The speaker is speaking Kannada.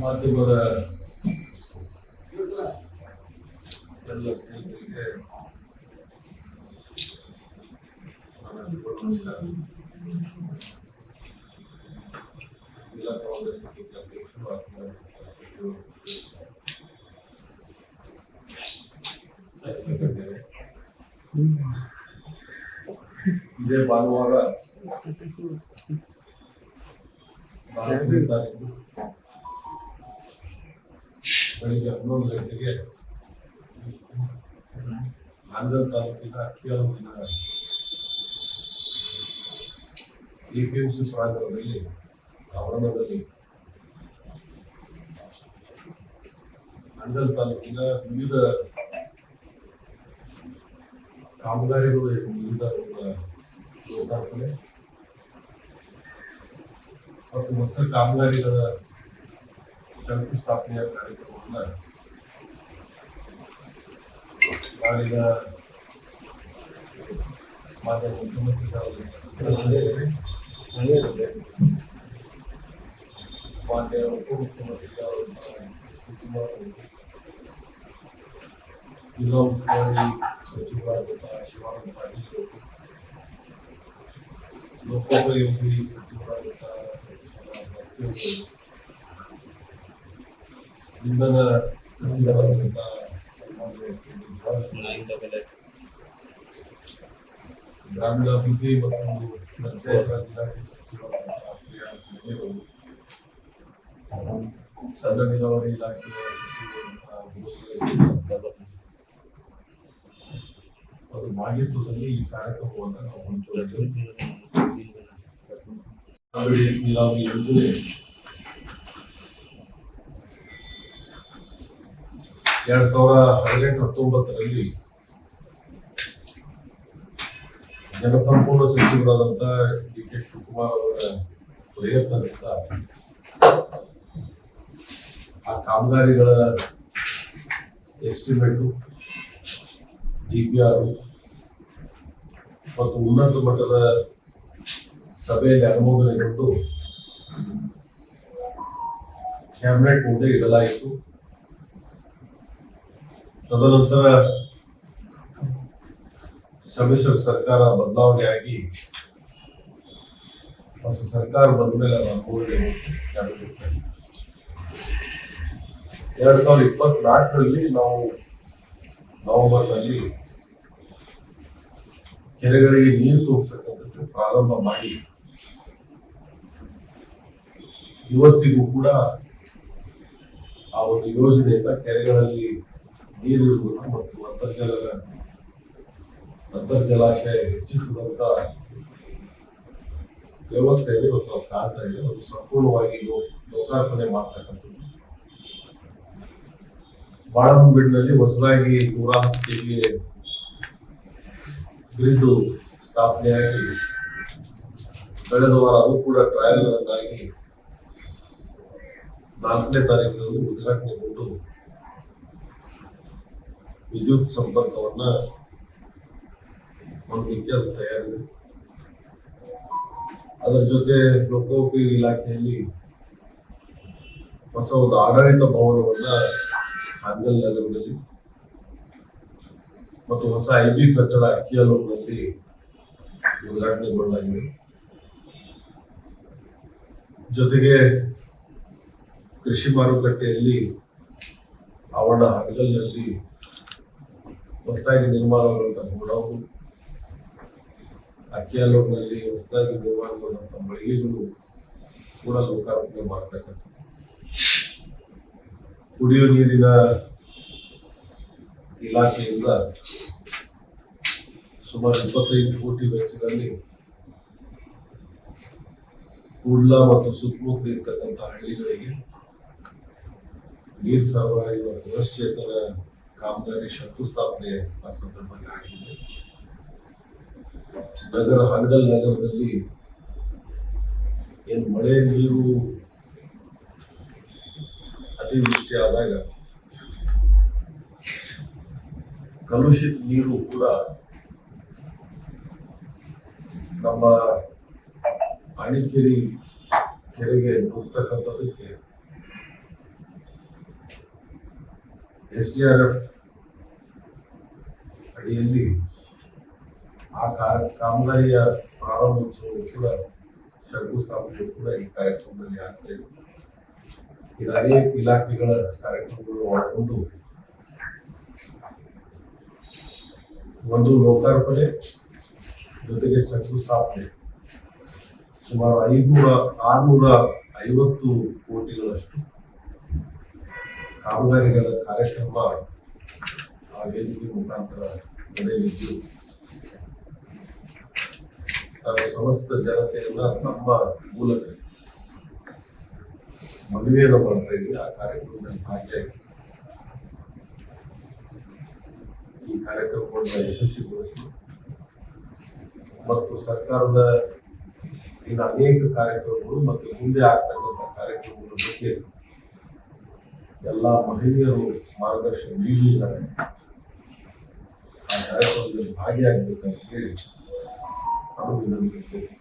ಮಾಧ್ಯಮದ ಎಲ್ಲ ಸ್ನೇಹಿತರಿಗೆ ನನ್ನ ನಮಸ್ಕಾರ ಜಿಲ್ಲಾ ಕಾಂಗ್ರೆಸ್ ಸಮಿತಿ ಅಧ್ಯಕ್ಷರು ಆತ್ಮ ಸಚಿವರು ಸಚಿವರಿದ್ದಾರೆ. ಇದೇ ಭಾನುವಾರ ನಾಲ್ಕನೇ ತಾರೀಕು ಬೆಳಿಗ್ಗೆ ಹನ್ನೊಂದು ಗಂಟೆಗೆ ನಾಂದಲ್ ತಾಲೂಕಿನ ಅಕ್ಕಿಯಾಲೂರಿನ ಎಪಿಎಂಸಿ ಪ್ರಾಂಗಣದಲ್ಲಿ ಆವರಣದಲ್ಲಿ ನಾಂದಲ್ ತಾಲೂಕಿನ ವಿವಿಧ ಕಾಮಗಾರಿಗಳು ವಿವಿಧ ಲೋಕಾರ್ಪಣೆ ಮತ್ತು ಹೊಸ ಕಾಮಗಾರಿಗಳ ಶಂಕುಸ್ಥಾಪನೆಯ ಕಾರ್ಯಕ್ರಮವನ್ನು माझ्या मुख्यमंत्री माझ्या उपमुख्यमंत्री జిల్లా ఉపాధి సచివాలయ శివాలయ పార్టీ లోకోపయోగి సచివాలయ సచివాలయ ಗ್ರಾಮೀಣಾಭಿವೃದ್ಧಿ ಮತ್ತು ರಸ್ತೆ ಇಲಾಖೆ ಸಚಿವರಾದಂತಹ ಪ್ರಿಯಾಂಕ್ ಖರ್ಗೆ ಅವರು, ಸಣ್ಣ ನೀರಾವರಿ ಇಲಾಖೆಯ ಸಚಿವರಾದಂತಹ ಭೂಸ್ವಾಮಿ ಅದು ಮಾಗಿತ್ತದಲ್ಲಿ ಈ ಕಾರ್ಯಕ್ರಮವನ್ನು ನಾವು ಹಮ್ಮಿಕೊಂಡಿದ್ದೇವೆ. ಕಾವೇರಿ ನೀರಾವರಿ ಯೋಜನೆ ಎರಡ್ ಸಾವಿರ ಹದಿನೆಂಟು ಹತ್ತೊಂಬತ್ತರಲ್ಲಿ ಜನಸಂಪೂರ್ಣ ಸಚಿವರಾದಂತಹ ಡಿ ಕೆ ಶಿವಕುಮಾರ್ ಅವರ ಪ್ರಯತ್ನದಿಂದ ಆ ಕಾಮಗಾರಿಗಳ ಎಸ್ಟಿಮೇಟು ಜಿ ಪಿ ಆರ್ ಮತ್ತು ಉನ್ನತ ಮಟ್ಟದ ಸಭೆಯಲ್ಲಿ ಅನುಮೋದನೆಗೊಂಡು ಕ್ಯಾಬಿನೆಟ್ ಮುಂದೆ ಇಡಲಾಯಿತು. ತದನಂತರ ಸಮ್ಮಿಶ್ರ ಸರ್ಕಾರ ಬದಲಾವಣೆಯಾಗಿ ಹೊಸ ಸರ್ಕಾರ ಬಂದ ಮೇಲೆ ಎರಡ್ ಸಾವಿರದ ಇಪ್ಪತ್ನಾಲ್ಕರಲ್ಲಿ ನಾವು ನವೆಂಬರ್ನಲ್ಲಿ ಕೆರೆಗಳಿಗೆ ನೀರು ತೋರಿಸತಕ್ಕಂಥದ್ದು ಪ್ರಾರಂಭ ಮಾಡಿ, ಇವತ್ತಿಗೂ ಕೂಡ ಆ ಒಂದು ಯೋಜನೆಯಿಂದ ಕೆರೆಗಳಲ್ಲಿ ನೀರಿರುವುದು ಮತ್ತು ಅಂತರ್ಜಲದ ಅಂತರ್ಜಲಾಶಯ ಹೆಚ್ಚಿಸಿದಂತ ವ್ಯವಸ್ಥೆಯಲ್ಲಿ ಇವತ್ತು ನಾವು ಕಾಣ್ತಾ ಸಂಪೂರ್ಣವಾಗಿ ಲೋಕಾರ್ಪಣೆ ಮಾಡ್ತಕ್ಕಂಥದ್ದು. ಬಾಳಂಬೆಡ್ನಲ್ಲಿ ಹೊಸದಾಗಿ ನೂರ ಹತ್ತು ಗ್ರಿಡ್ ಸ್ಥಾಪನೆಯಾಗಿ ಕಳೆದ ವಾರ ಅದು ಕೂಡ ಟ್ರಯಲ್ ಆಗಿ ನಾಲ್ಕನೇ ತಾರೀಕು ಉದ್ಘಾಟನೆಗೊಂಡು ವಿದ್ಯುತ್ ಸಂಪರ್ಕವನ್ನು ಹೊಂದಲಿಕ್ಕೆ ಅದು ತಯಾರಿದೆ ಅದರ ಜೊತೆ ಲೋಕೋಪಯೋಗಿ ಇಲಾಖೆಯಲ್ಲಿ ಹೊಸ ಒಂದು ಆಡಳಿತ ಭವನವನ್ನು ಹಾಂಗಲ್ ನಗರದಲ್ಲಿ ಮತ್ತು ಹೊಸ ಐ ಬಿ ಕಟ್ಟಡ ಅಕ್ಕಿಯಲ್ಲೂರಿನಲ್ಲಿ ಉದ್ಘಾಟನೆಗೊಳ್ಳಲಾಗಿದೆ ಜೊತೆಗೆ ಕೃಷಿ ಮಾರುಕಟ್ಟೆಯಲ್ಲಿ ಆವರಣ ಹಗಲಲ್ಲಿ ಹೊಸದಾಗಿ ನಿರ್ಮಾಣಗೊಂಡಂತ ಗೋಡೌನು ಅಕ್ಕಿಯಲ್ಲೂರಿನಲ್ಲಿ ಹೊಸದಾಗಿ ನಿರ್ಮಾಣಗೊಂಡಂತ ಮಳಿಗೆಗಳು ಕೂಡ ಲೋಕಾರ್ಪಣೆ ಮಾಡ್ತಕ್ಕಂಥ ಕುಡಿಯುವ ನೀರಿನ ಇಲಾಖೆಯಿಂದ ಸುಮಾರು ಇಪ್ಪತ್ತೈದು ಕೋಟಿ ವೆಚ್ಚದಲ್ಲಿ ಕೂಡ್ಲ ಮತ್ತು ಸುತ್ತಮುತ್ತ ಇರ್ತಕ್ಕಂಥ ಹಳ್ಳಿಗಳಿಗೆ ನೀರು ಸರಬರಾಯಿ ಮತ್ತು ಪುನಶ್ಚೇತನ ಕಾಮಗಾರಿ ಶಂಕುಸ್ಥಾಪನೆ ಆ ಸಂದರ್ಭದಲ್ಲಿ ಆಗಿದೆ. ನಗರ ಹಾನಗಲ್ ನಗರದಲ್ಲಿ ಏನು ಮಳೆ, ನೀರು ಅತಿವೃಷ್ಟಿ ಆದಾಗ ಕಲುಷಿತ ನೀರು ಕೂಡ ನಮ್ಮ ಅಣಿಕೆರಿ ಕೆರೆಗೆ ನುಗ್ತಕ್ಕಂಥದಕ್ಕೆ ಎಸ್ ಡಿ ಆರ್ ಎಫ್ ಅಡಿಯಲ್ಲಿ ಆ ಕಾರ್ಯ ಕಾಮಗಾರಿಯ ಪ್ರಾರಂಭೋತ್ಸವ ಕೂಡ ಶಂಕುಸ್ಥಾಪನೆ ಕೂಡ ಈ ಕಾರ್ಯಕ್ರಮದಲ್ಲಿ ಆಗ್ತಾ ಇದೆ. ಇದು ಅನೇಕ ಇಲಾಖೆಗಳ ಕಾರ್ಯಕ್ರಮಗಳು ಒಳಗೊಂಡು ಒಂದು ಲೋಕಾರ್ಪಣೆ ಜೊತೆಗೆ ಶಂಕುಸ್ಥಾಪನೆ. ಸುಮಾರು ಐನೂರ, ಆರ್ನೂರ ಐವತ್ತು ಕೋಟಿಗಳಷ್ಟು ಕಾಮಗಾರಿಗಳ ಕಾರ್ಯಕ್ರಮ ಆ ವೇದಿಕೆ ಮುಖಾಂತರ ನಾನು ಸಮಸ್ತ ಜನತೆಯನ್ನ ತಮ್ಮ ಮೂಲಕ ಮದುವೆಯನ್ನು ಮಾಡ್ತಾ ಇದ್ದೀವಿ. ಆ ಕಾರ್ಯಕ್ರಮದಲ್ಲಿ ಭಾಗಿಯಾಗಿ ಈ ಕಾರ್ಯಕ್ರಮವನ್ನು ಯಶಸ್ವಿಗೊಳಿಸಲು ಮತ್ತು ಸರ್ಕಾರದ ಇನ್ನು ಅನೇಕ ಕಾರ್ಯಕ್ರಮಗಳು ಮತ್ತು ಮುಂದೆ ಆಗ್ತಕ್ಕಂಥ ಕಾರ್ಯಕ್ರಮಗಳ ಬಗ್ಗೆ ಎಲ್ಲ ಮಹಿಳೆಯರು ಮಾರ್ಗದರ್ಶನ 여러분들 아기랑 이렇게 아무도 모르겠어요.